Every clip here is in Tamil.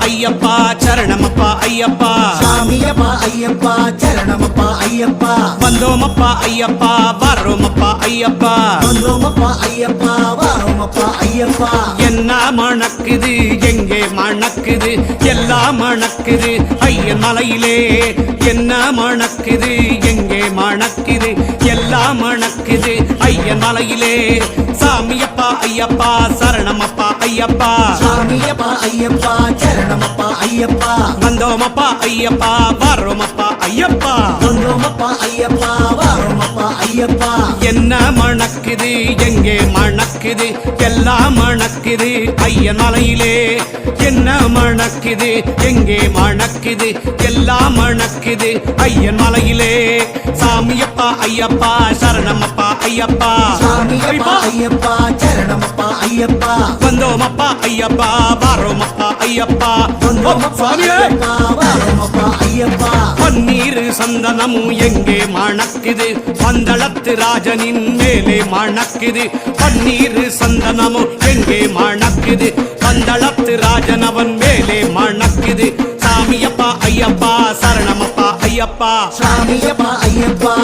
ஐயப்பா சரணமப்பா ஐயப்பா. சாமியப்பா ஐயப்பா சரணமப்பா ஐயப்பா. வந்தோமப்பா ஐயப்பா வரோமப்பா ஐயப்பா. வந்தோமப்பா ஐயப்பா வாரோமப்பா ஐயப்பா. என்ன மணக்குது எங்கே மணக்குது எல்லாம் மணக்குது ஐயன் மலையிலே. என்ன மணக்குது எங்கே மணக்குது எல்லாம் மணக்குது ஐயன் மலையிலே. சாமியப்பா ஐயப்பா சரணமப்பா ஐயப்பா. சாமியப்பா ஐயப்பா சரணமப்பா ஐயப்பா. வந்தோமப்பா ஐயப்பா வரோமப்பா ஐயப்பா. வந்தோமப்பா ஐயப்பா வாரோமப்பா ஐயப்பா. என்ன மணக்குது எங்கே மணக்குது எல்லாம் மணக்குது ஐயன் மலையிலே. என்ன மணக்குது எங்கே மணக்குது எல்லாம் மணக்குது ஐயன் மலையிலே. சாமியப்பா ஐயப்பா சரணமப்பா ஐயப்பா. ஐயப்பா. சரணமப்பா ஐயப்பா. வந்தோமப்பா ஐயப்பா வாரோமப்பா ஐயப்பா. வந்தோமப்பா ஐயப்பா வாரோமப்பா ஐயப்பா. பன்னீர் சந்தனமும் எங்கே மணக்குது? பந்தளத்து ராஜனின் மேலே மணக்குது. பன்னீர் சந்தனமும் எங்கே மணக்குது? பந்தளத்து ராஜன் அவன் மேலே மணக்குது. சாமியப்பா ஐயப்பா சரணமப்பா ஐயப்பா. சாமியப்பா ஐயப்பா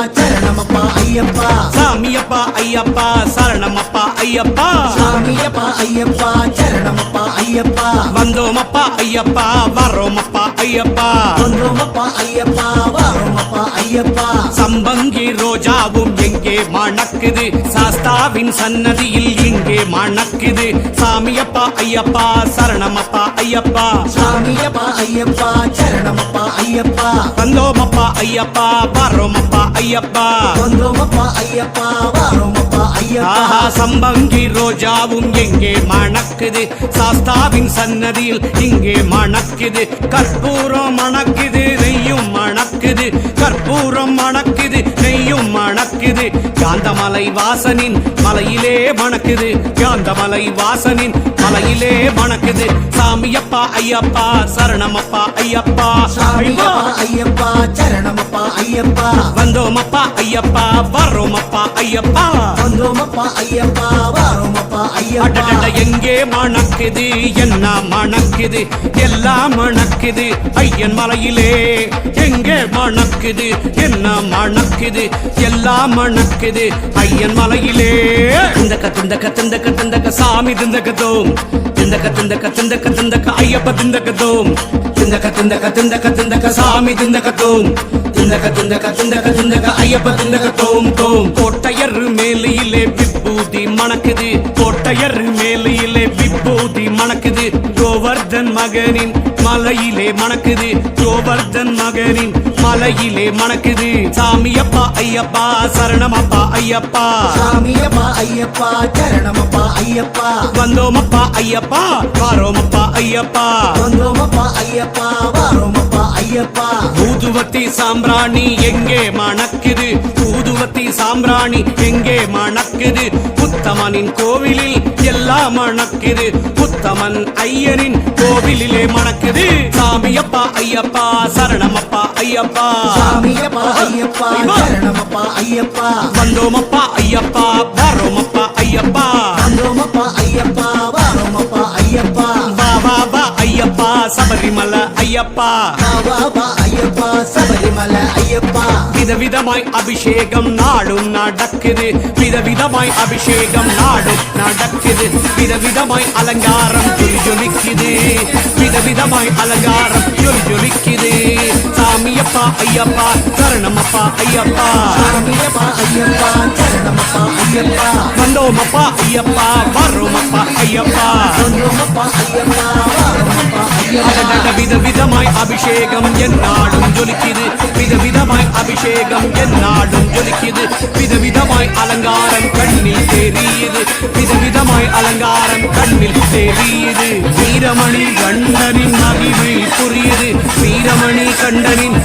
ஐயப்பா. சாமியப்பா ஐயப்பா சரணமப்பா ஐயப்பா. சாமியப்பா ஐயப்பா சரணமப்பா ஐயப்பா. வந்தோமப்பா ஐயப்பா வரோமப்பா ஐயப்பா. வந்தோமப்பா ஐயப்பா வாரோமப்பா ஐயப்பா. சம்பங்கி ரோஜாவும் எங்கே மணக்குது? சாஸ்தாவின் சன்னதியில் எங்கே மணக்குது. சாமியப்பா ஐயப்பா சரணமப்பா ஐயப்பா. சாமியப்பா ஐயப்பா சரணமப்பா ஐயப்பா. வந்தோமப்பா ஐயப்பா வரோமப்பா ஐயப்பா. வந்தோமப்பா ஐயப்பா வாரோமப்பா ஐயப்பா. ஆஹா சம்பங்கி ரோஜாவும் எங்கே மணக்குது? சாஸ்தாவின் சன்னதியில் இங்கே மணக்குது. கற்பூரம் மணக்குது நெய்யும் மணக்குது. கற்பூரம் மணக்குது நெய்யும் மணக்குது. காந்தமலை வாசனின் மலையிலே மணக்குது காந்தமலை வாசனின் மலையிலே மணக்குது சாமியப்பா ஐயப்பா சரணமப்பா ஐயப்பா. ஐயப்பா சரணமப்பா. ஐயப்பா. வந்தோமப்பா ஐயப்பா வரோமப்பா ஐயப்பா. வந்தோமப்பா ஐயப்பா வாரோமப்பா ஐயப்பா. எங்கே மணக்குது என்ன மணக்குது எல்லாம் மணக்குது ஐயன் மலையிலே. எங்கே மணக்குது என்ன மணக்குது எல்லாம் மணக்குது ஐயன் மலையிலே. திந்தக்க திந்தக்க திந்தக்க திந்தக்க சாமி திந்தக்க தோம். திந்தக்க திந்தக்க திந்தக்க திந்தக்க ஐயப்ப திந்தக்க தோம். திந்தக்க திந்தக்க திந்தக்க திந்தக்க சாமி திந்தக்க துந்தக துந்தக துந்தக துந்தக ஐயப்ப துந்தக தோம் தோம். கோட்டையர் மேலையிலே விபூதி மணக்குது. கோட்டையர் கோவர்தன் மகனின் மலையிலே மணக்குது. கோவர்தன் மகனின் மலையிலே மணக்குது. சாமியப்பா ஐயப்பா சரணமப்பா ஐயப்பா. சாமியப்பா ஐயப்பா சரணமப்பா ஐயப்பா. வந்தோமப்பா ஐயப்பா வாரோமப்பா ஐயப்பா. வந்தோமப்பா ஐயப்பா வாரோமப்பா ஐயப்பா. ஊதுவத்தி சாம்பிராணி எங்கே மணக்குது? ஊதுவத்தி சாம்பிராணி எங்கே மணக்குது? புத்தமனின் கோவிலில் எல்லாம் மணக்குது புத்தமன் ஐயனின் கோவிலிலே மணக்குது. சாமியப்பா ஐயப்பா சரணமப்பா ஐயப்பா. சாமியப்பா ஐயப்பா சரணமப்பா ஐயப்பா. வந்தோமப்பா ஐயப்பா வரோமப்பா ஐயப்பா. வந்தோமப்பா ஐயப்பா வாரோமப்பா ஐயப்பா. வா வா வா ஐயப்பா சபரிமலை ஐயப்பா. பாபா ஐயப்பா சபரிமலை ஐயப்பா. விதவிதமாய் அபிஷேகம் நாடும் நடக்குது. விதவிதமாய் அபிஷேகம் நாடும் நடக்குது. விதவிதமாய் அலங்காரம் ஜொலி ஜொலிக்குது விதவிதமாய் அலங்காரம் ஜொலி ஜொலிக்குது சாமியப்பா ஐயப்பா சரணமப்பா ஐயப்பா. சாமியப்பா ஐயப்பா சரணமப்பா ஐயப்பா. வந்தோமப்பா ஐயப்பா. வரோமப்பா ஐயப்பா. வந்தோமப்பா ஐயப்பா. விதவிதமாய் அபிஷேகம் என்னாடும் ஜொலிக்குது. விதவிதமாய் அபிஷேகம் என்னாடும் ஜொலிக்குது. விதவிதமாய் அலங்காரம் கண்ணில் தெரியுது. விதவிதமாய் அலங்காரம் கண்ணில் தெரியுது. வீரமணி கண்டனின் மகிமை புரியுது. வீரமணி கண்டனின்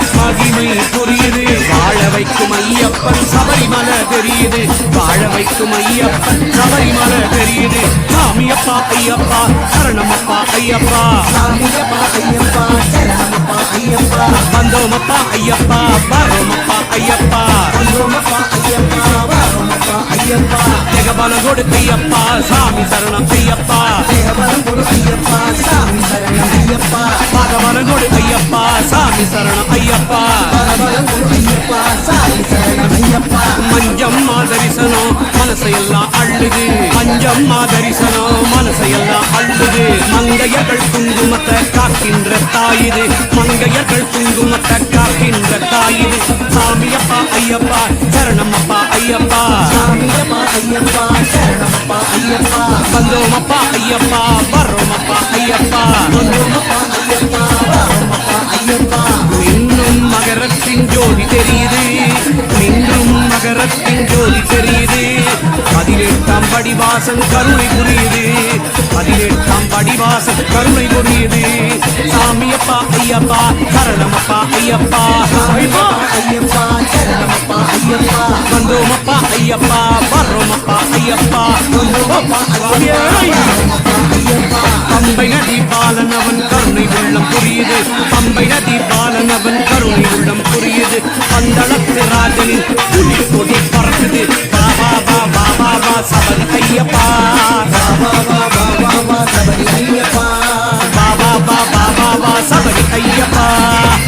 ஐயப்பன் சபரிமலை தெரியுது. வாழ வைக்கும் ஐயப்பன் சபரிமலை தெரியுது. சாமியப்பா ஐயப்பா சரணமப்பா ஐயப்பா. சாமியப்பா ஐயப்பா சரணமப்பா ஐயப்பா. வந்தோமப்பா ஐயப்பா வரோமப்பா ஐயப்பா. வந்தோமப்பா ஐயப்பா வரோமப்பா ஐயப்பா. ஐயப்பா ஜெகபலம் கொடு ஐயப்பா. சாமி சரணம் ஐயப்பா. தேவரம் கொடுத்து ஐயப்பா. சாமி சரணம் ஐயப்பா. பாகபலம் கொடு ஐயப்பா. சாமி சரணம் ஐயப்பா பரபரம் ஐயப்பா. மனசையெல்லாம் அள்ளுது. பஞ்சம்மா தரிசனம் மனசையெல்லாம் அள்ளுது. மங்கையர்கள் குங்குமத்தை காக்கின்ற தாயுது மங்கையர்கள் குங்குமத்தை காக்கின்ற தாயுது சாமியப்பா ஐயப்பா சரணமப்பா ஐயப்பா. சாமியப்பா ஐயப்பா சரணமப்பா ஐயப்பா. வந்தோமப்பா ஐயப்பா வர்றோமப்பா ஐயப்பா. வந்தோமப்பா ஐயப்பா வர்றோமப்பா ஐயப்பா. இன்னும் மகரத்தின் ஜோதி தெரியுது. இன்னும் மகரத்தின் ஜோதி தெரியுது. படிவாசன் கருணை புரியுது. பதினெட்டாம் படிவாசல் கருணை புரியுது. சாமியப்பா ஐயப்பா கரணமப்பா ஐயப்பா. சாமியப்பா ஐயப்பா சரணமப்பா ஐயப்பா. வந்தோமப்பா ஐயப்பா. வர்றோமப்பா ஐயப்பா. வந்தோமப்பா ஐயப்பா. ஐயப்பா பம்பை நதி பாலனவன் கருணை உள்ளம் புரியுது. பம்பை நதி பாலனவன் கருணை உள்ளம் புரியுது. பந்தளத்து ராஜனின் புலி கொடி பறக்குது. சபரி ஐயப்பா பாபா பாபா பாபா சபரி ஐயப்பா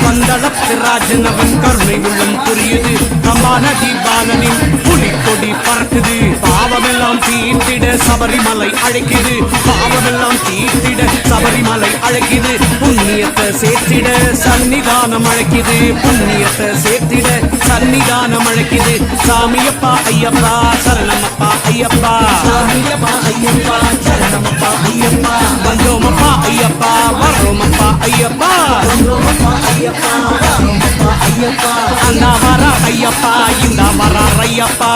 பந்தளத்து ராஜனவன் கருணை உள்ளம் புரியுது அம்மா நதி பாலனின் புலி கொடி பறக்குது பாவமெல்லாம் தீர்த்திட சபரிமலை அழைக்குது. பாவமெல்லாம் தீர்த்திட சபரிமலை அழைக்குது. புண்ணியத்தை சேர்த்திட சன்னிதானம் அழைக்குது புண்ணியத்தை சேர்த்திட சன்னிதானம் அழைக்குது. சாமியப்பா ஐயப்பா சரணமப்பா ஐயப்பா. சாமியப்பா ஐயப்பா. ஐயப்பா. வந்தோமப்பா ஐயப்பா வாரோமப்பா ஐயப்பா அந்த வர ஐயப்பா இந்த வர ஐயப்பா.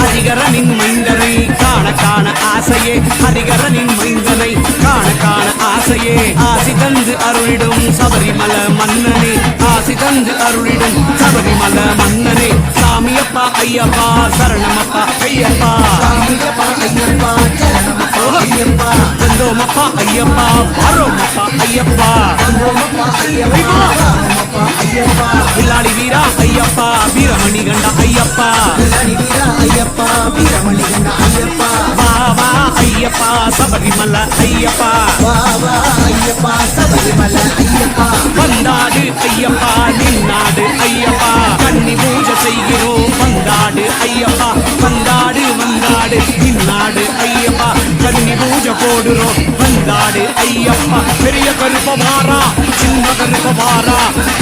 ஹரிகரனின் மைந்தனை காண காண ஆசையே. ஹரிகரனின் மைந்தனை காண காண ஆசையே. ஆசி தந்து அருளிடும் சபரிமல மன்னனே. ஆசி தந்து அருளிடும் சபரிமல மன்னனே. சாமியப்பா ஐயப்பா சரணமப்பா ஐயப்பா ஐயப்பா. வந்தோமப்பா ஐயப்பா வரோமப்பா ஐயப்பா. வந்தோமப்பா வாரோமப்பா ஐயப்பா வில்லாளி வீரா ஐயப்பா வீரமணி கண்ட ஐயப்பா. ஐயப்பா வீரமணி கண்ட ஐயப்பா வா ஐயப்பா சபரிமல ஐயப்பா வா ஐயப்பா சபரிமல ஐயப்பா. வந்தாடு ஐயப்பா நின்னாடு ஐயப்பா. கண்ணி போடுறோம் வந்தாடு ஐயப்பா. பெரிய கருப்பமாரா சின்ன கருப்பமாரா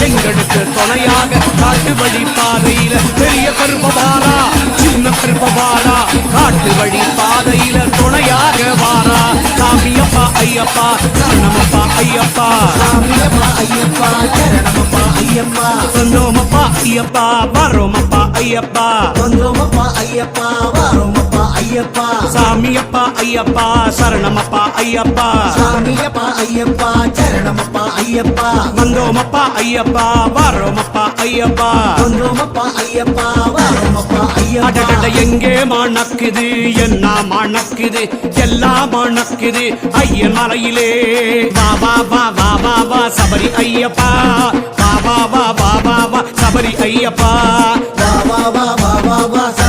எங்களுக்கு துணையாக காட்டு வழி பாதையில பெரிய கருப்பமாரா சின்ன கருப்பமாரா காட்டு வழி பாதையில துணையாக வாரா சாமியப்பா ஐயப்பா. சரணமப்பா ஐயப்பா. சாமியப்பா ஐயப்பா. சரணமப்பா ஐயப்பா. வந்தோமப்பா ஐயப்பா. வரோமப்பா ஐயப்பா. வந்தோமப்பா ஐயப்பா. வாரோமப்பா ஐயப்பா. சாமியப்பா ஐயப்பா சரணமப்பா ஐயப்பா சாமியப்பா ஐயப்பா சரணமப்பா ஐயப்பா வந்தோமப்பா ஐயப்பா வரோமப்பா ஐயப்பா வந்தோமப்பா ஐயப்பா வாரோமப்பா ஐயப்பா எங்கே மணக்குது என்ன மணக்குது எல்லாம் மணக்குது ஐயன் மலையிலே வா வா வா வா வா வா சபரி ஐயப்பா வா வா வா வா வா வா சபரி ஐயப்பா வா வா வா வா வா வா